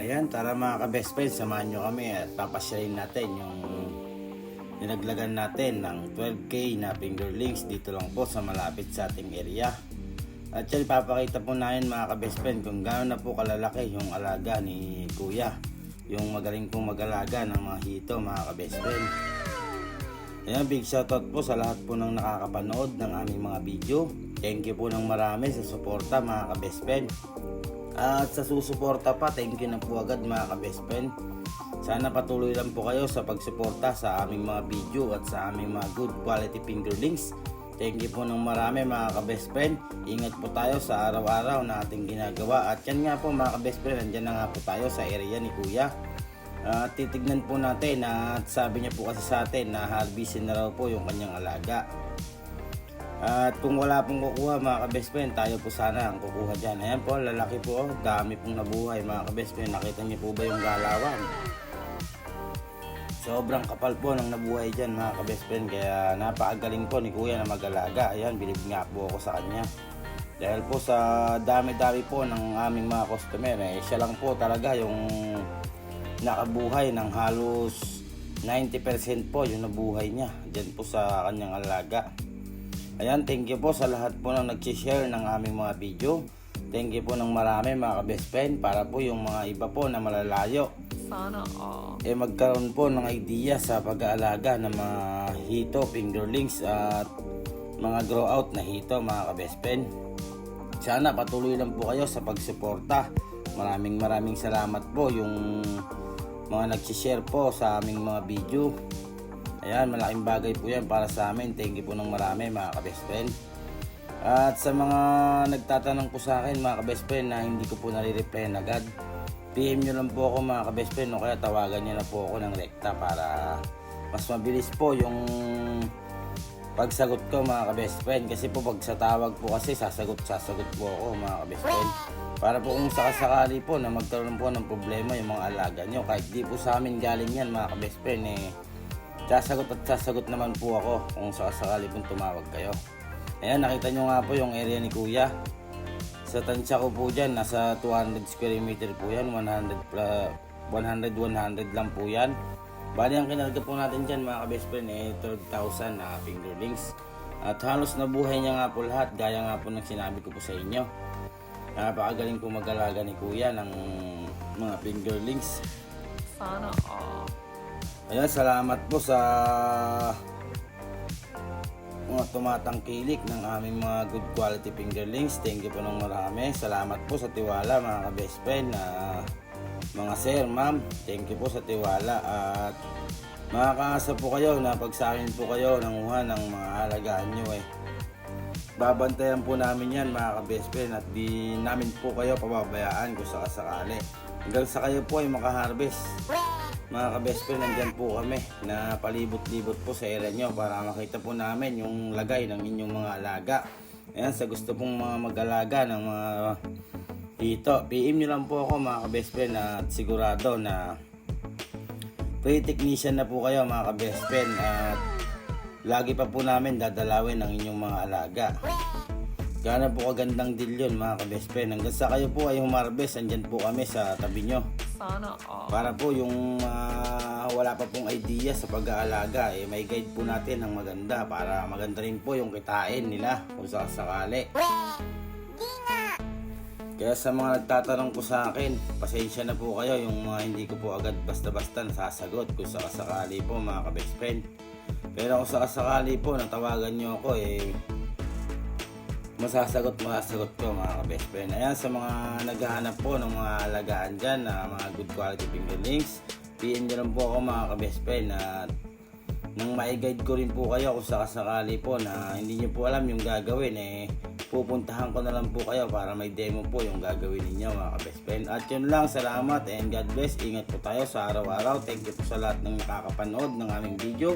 Ayan, tara mga ka-best friends, samahan nyo kami at papasyalin natin yung nilaglagan natin ng 12k na fingerlings dito lang po sa malapit sa ating area. At yan, papakita po namin mga ka-best friend kung gaano na po kalalaki yung alaga ni Kuya. Yung magaling pong mag-alaga ng mga hito mga ka-best friend. Ayan, big shoutout po sa lahat po ng nakakapanood ng aming mga video. Thank you po ng marami sa suporta mga ka-best friend. At sa susuporta pa, thank you na po agad mga ka-best friend. Sana patuloy lang po kayo sa pagsuporta sa aming mga video at sa aming mga good quality fingerlings. Thank you po ng marami mga ka-best friend. Ingat po tayo sa araw-araw na ating ginagawa. At yan nga po mga ka-best friend, andyan na nga po tayo sa area ni Kuya. At titignan po natin at sabi niya po kasi sa atin na harvestin na raw po yung kanyang alaga. At kung wala pong kukuha mga ka-best friend, tayo po sana ang kukuha dyan. Ayan po, lalaki po, oh. dami pong nabuhay mga ka-best friend. Nakita niyo po ba yung galawan? Sobrang kapal po ng nabuhay dyan mga ka-best friend. Kaya napakagaling po ni Kuya na mag-alaga. Ayan, bilib nga po ako sa kanya. Dahil po sa dami-dami po ng aming mga customer, eh, siya lang po talaga yung nakabuhay ng halos 90% po yung nabuhay niya dyan po sa kanyang alaga. Ayan, thank you po sa lahat po ng nag-share ng aming mga video. Thank you po ng marami mga ka-best friend para po yung mga iba po na malalayo Sana all. eh magkaroon po ng idea sa pag-aalaga ng mga hito, fingerlings at mga grow out na hito mga ka-best friend. Sana patuloy lang po kayo sa pagsuporta. Maraming maraming salamat po yung mga nag-share po sa aming mga video. Ayan, malaking bagay po yan para sa amin. Thank you po ng marami mga ka-best friend. At sa mga nagtatanong po sa akin mga ka-best friend na hindi ko po nare-replyan agad, PM nyo lang po ako mga ka-best friend o kaya tawagan nyo na po ako ng rekta para mas mabilis po yung pagsagot ko mga ka-best friend kasi po pag sa tawag po kasi sasagot sasagot po ako mga ka-best friend para po kung sakasakali po na magkaroon po ng problema yung mga alaga nyo kahit di po sa amin galing yan mga ka-best friend eh sasagot at sasagot naman po ako kung sakasakali pong tumawag kayo ayan nakita nyo nga po yung area ni kuya sa tansya ko po dyan, nasa 200 square meter po yan, 100, pla- 100, 100 lang po yan. Bali, ang kinarga po natin dyan mga ka-best friend, eh, 12,000 na fingerlings. At halos nabuhay niya nga po lahat, gaya nga po ng sinabi ko po sa inyo. Napakagaling po mag-alaga ni Kuya ng mga fingerlings. Sana all. Ayan, salamat po sa mga tumatangkilik ng aming mga good quality fingerlings. Thank you po ng marami. Salamat po sa tiwala mga ka-best friend na mga sir, ma'am. Thank you po sa tiwala at makakaasa po kayo na pag sa akin po kayo nanguha ng mga alagaan nyo eh. Babantayan po namin yan mga ka-best friend at di namin po kayo pababayaan kung sakasakali. Hanggang sa kayo po ay makaharvest. Mga ka-best friend, nandyan po kami na palibot-libot po sa area nyo para makita po namin yung lagay ng inyong mga alaga. Ayan, sa gusto pong mga mag-alaga ng mga dito, PM nyo lang po ako mga ka-best friend at sigurado na free technician na po kayo mga ka-best friend at lagi pa po namin dadalawin ang inyong mga alaga. Gana po kagandang deal yun mga ka-best friend. Hanggang sa kayo po ay humarbest, andyan po kami sa tabi nyo. Sana all. Para po yung ah, wala pa pong idea sa pag-aalaga, eh, may guide po natin ng maganda para maganda rin po yung kitain nila kung sakasakali. Kaya sa mga nagtatanong po sa akin, pasensya na po kayo yung mga hindi ko po agad basta-basta nasasagot kung sakasakali po mga ka-best friend. Pero kung sakasakali po natawagan nyo ako eh, masasagot masasagot ko mga ka-best friend. Ayan sa mga naghahanap po ng mga alagaan dyan na mga good quality fingerlings, PM nyo lang po ako mga ka-best friend at nang ma-guide ko rin po kayo kung sakasakali po na hindi nyo po alam yung gagawin eh pupuntahan ko na lang po kayo para may demo po yung gagawin ninyo mga ka-best friend. At yun lang, salamat and God bless. Ingat po tayo sa araw-araw. Thank you po sa lahat ng nakakapanood ng aming video.